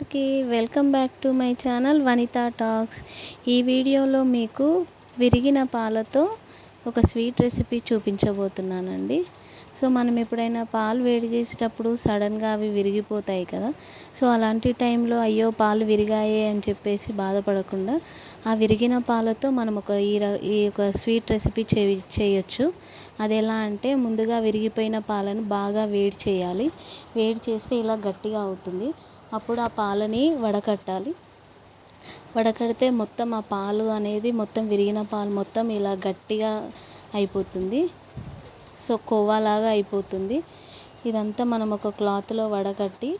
అందరికీ welcome back to my channel Vanitha talks. ఈ వీడియోలో మీకు విరిగిన పాలతో ఒక స్వీట్ రెసిపీ చూపించబోతున్నానండి. సో మనం ఎప్పుడైనా పాలు వేడి చేసేటప్పుడు సడన్గా అవి విరిగిపోతాయి కదా. సో అలాంటి టైంలో అయ్యో పాలు విరిగాయే అని చెప్పేసి బాధపడకుండా ఆ విరిగిన పాలతో మనం ఒక ఈ ఈ ఒక స్వీట్ రెసిపీ చే చేయొచ్చు. అది ఎలా అంటే ముందుగా విరిగిపోయిన పాలను బాగా వేడి చేయాలి. వేడి చేస్తే ఇలా గట్టిగా అవుతుంది. అప్పుడు ఆ పాలని వడకట్టాలి. వడకడితే మొత్తం ఆ పాలు అనేది మొత్తం విరిగిన పాలు మొత్తం ఇలా గట్టిగా అయిపోతుంది. సో కోవాలాగా అయిపోతుంది. ఇదంతా మనం ఒక క్లాత్లో వడగట్టి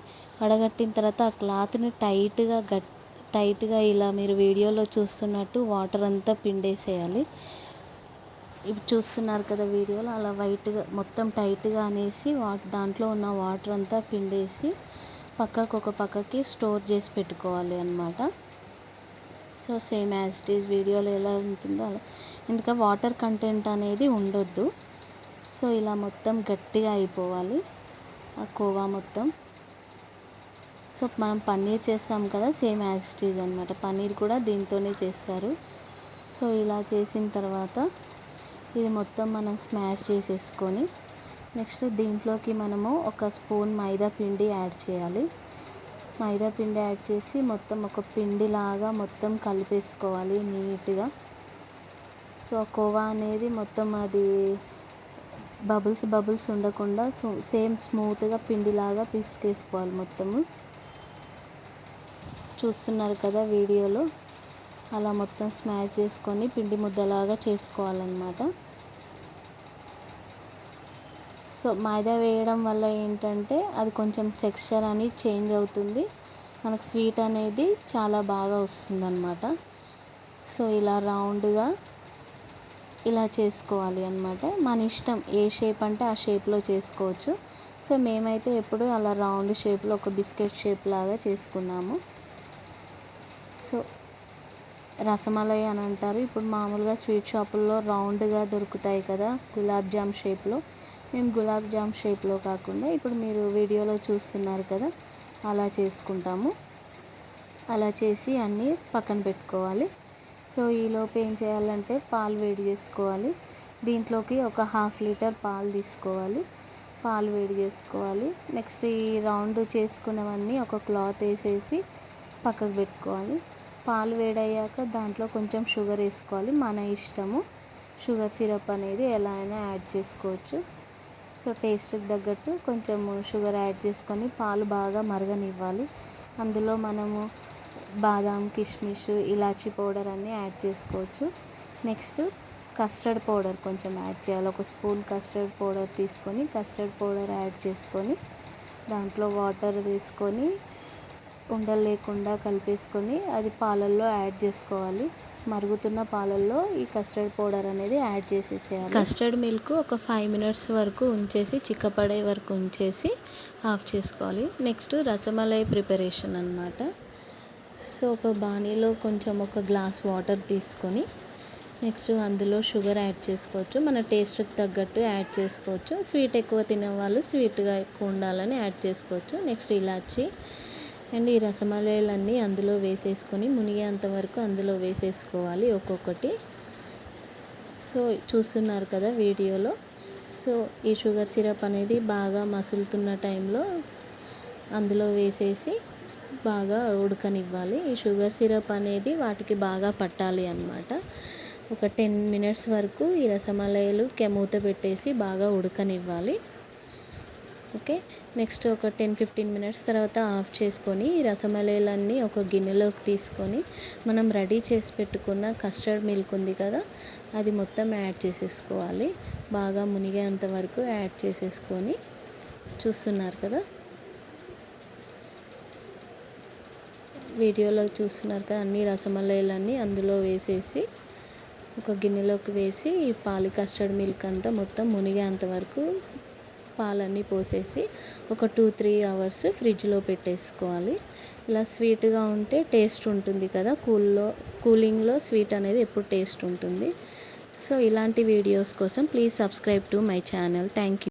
వడగట్టిన తర్వాత ఆ క్లాత్ని టైట్గా గట్ టైట్గా ఇలా మీరు వీడియోలో చూస్తున్నట్టు వాటర్ అంతా పిండేసేయాలి. ఇప్పుడు చూస్తున్నారు కదా వీడియోలో అలా వైట్గా మొత్తం టైట్గా అనేసి వా దాంట్లో ఉన్న వాటర్ అంతా పిండేసి పక్కకు ఒక పక్కకి స్టోర్ చేసి పెట్టుకోవాలి అనమాట so same as it is వీడియోలో ఎలా ఉంటుందో అలా. ఎందుకంటే వాటర్ కంటెంట్ అనేది ఉండొద్దు. సో ఇలా మొత్తం గట్టిగా అయిపోవాలి. ఆ కోవా మొత్తం. సో మనం పన్నీర్ చేస్తాం కదా సేమ్ యాజ్ ఇట్ ఈజ్ అనమాట పన్నీర్ కూడా దీంతోనే చేస్తారు. సో ఇలా చేసిన తర్వాత ఇది మొత్తం మనం స్మాష్ చేసేసుకొని నెక్స్ట్ దీంట్లోకి మనము ఒక స్పూన్ మైదా పిండి యాడ్ చేయాలి. మైదా పిండి యాడ్ చేసి మొత్తం ఒక పిండిలాగా మొత్తం కలిపేసుకోవాలి నీట్గా. సో కోవా అనేది మొత్తం అది బబుల్స్ బబుల్స్ ఉండకుండా సేమ్ స్మూత్గా పిండిలాగా పిసికేసుకోవాలి మొత్తము. చూస్తున్నారు కదా వీడియోలో? అలా మొత్తం స్మాష్ చేసుకొని పిండి ముద్దలాగా చేసుకోవాలన్నమాట. సో మైదా వేయడం వల్ల ఏంటంటే అది కొంచెం టెక్స్చర్ అని చేంజ్ అవుతుంది. మనకు స్వీట్ అనేది చాలా బాగా వస్తుంది అనమాట సో ఇలా రౌండ్గా ఇలా చేసుకోవాలి అనమాట మన ఇష్టం ఏ షేప్ అంటే ఆ షేప్లో చేసుకోవచ్చు. సో మేమైతే ఎప్పుడు అలా రౌండ్ షేప్లో ఒక బిస్కెట్ షేప్ లాగా చేసుకున్నాము. సో రసమలై అని అంటారు. ఇప్పుడు మామూలుగా స్వీట్ షాపుల్లో రౌండ్గా దొరుకుతాయి కదా గులాబ్ జామ్ షేప్లో. మేము గులాబ్ జామ్ షేప్లో కాకుండా ఇప్పుడు మీరు వీడియోలో చూస్తున్నారు కదా అలా చేసుకుంటాము. అలా చేసి అన్నీ పక్కన పెట్టుకోవాలి. సో ఈలోపు ఏం చేయాలంటే పాలు వేడి చేసుకోవాలి. దీంట్లోకి ఒక హాఫ్ లీటర్ పాలు తీసుకోవాలి. పాలు వేడి చేసుకోవాలి. నెక్స్ట్ ఈ రౌండ్ చేసుకున్నవన్నీ ఒక క్లాత్ వేసేసి పక్కకు పెట్టుకోవాలి. పాలు వేడయ్యాక దాంట్లో కొంచెం షుగర్ వేసుకోవాలి. మన ఇష్టము. షుగర్ సిరప్ అనేది ఎలా అయినా యాడ్ చేసుకోవచ్చు. సో టేస్ట్కి తగ్గట్టు కొంచెం షుగర్ యాడ్ చేసుకొని పాలు బాగా మరగనివ్వాలి. అందులో మనము బాదాం కిస్మిస్ ఇలాచీ పౌడర్ అన్నీ యాడ్ చేసుకోవచ్చు. నెక్స్ట్ కస్టర్డ్ పౌడర్ కొంచెం యాడ్ చేయాలి. ఒక స్పూన్ కస్టర్డ్ పౌడర్ తీసుకొని కస్టర్డ్ పౌడర్ యాడ్ చేసుకొని దాంట్లో వాటర్ వేసుకొని ఉండలు లేకుండా కలిపేసుకొని అది పాలల్లో యాడ్ చేసుకోవాలి. మరుగుతున్న పాలల్లో ఈ కస్టర్డ్ పౌడర్ అనేది యాడ్ చేసేసేయాలి. కస్టర్డ్ మిల్క్ ఒక ఫైవ్ మినిట్స్ వరకు ఉంచేసి చిక్కపడే వరకు ఉంచేసి ఆఫ్ చేసుకోవాలి. నెక్స్ట్ రసమలై ప్రిపరేషన్ అనమాట సో ఒక బాణీలో కొంచెం ఒక గ్లాస్ వాటర్ తీసుకొని నెక్స్ట్ అందులో షుగర్ యాడ్ చేసుకోవచ్చు. మన టేస్ట్కి తగ్గట్టు యాడ్ చేసుకోవచ్చు. స్వీట్ ఎక్కువ తినే వాళ్ళు స్వీట్గా ఎక్కువ ఉండాలని యాడ్ చేసుకోవచ్చు. నెక్స్ట్ ఇలాచి అండ్ ఈ రసమలైలన్నీ అందులో వేసేసుకొని మునిగేంత వరకు అందులో వేసేసుకోవాలి ఒక్కొక్కటి. సో చూస్తున్నారు కదా వీడియోలో. సో ఈ షుగర్ సిరప్ అనేది బాగా మసులుతున్న టైంలో అందులో వేసేసి బాగా ఉడకనివ్వాలి. ఈ షుగర్ సిరప్ అనేది వాటికి బాగా పట్టాలి అన్నమాట. ఒక టెన్ మినిట్స్ వరకు ఈ రసమలైలు మూత పెట్టేసి బాగా ఉడకనివ్వాలి. ఓకే. నెక్స్ట్ ఒక టెన్ ఫిఫ్టీన్ మినిట్స్ తర్వాత ఆఫ్ చేసుకొని రసమలైలన్నీ ఒక గిన్నెలోకి తీసుకొని మనం రెడీ చేసి పెట్టుకున్న కస్టర్డ్ మిల్క్ ఉంది కదా అది మొత్తం యాడ్ చేసేసుకోవాలి. బాగా మునిగేంత వరకు యాడ్ చేసేసుకొని చూస్తున్నారు కదా? వీడియోలో చూస్తున్నారు కదా అన్ని రసమలైలన్నీ అందులో వేసేసి ఒక గిన్నెలోకి వేసి పాలి కస్టర్డ్ మిల్క్ అంతా మొత్తం మునిగేంత వరకు పాలన్నీ పోసేసి ఒక టూ త్రీ అవర్స్ ఫ్రిడ్జ్లో పెట్టేసుకోవాలి. ఇలా స్వీట్గా ఉంటే టేస్ట్ ఉంటుంది కదా కూల్లో కూలింగ్లో స్వీట్ అనేది ఎప్పుడు టేస్ట్ ఉంటుంది. సో ఇలాంటి వీడియోస్ కోసం please subscribe to my channel. Thank you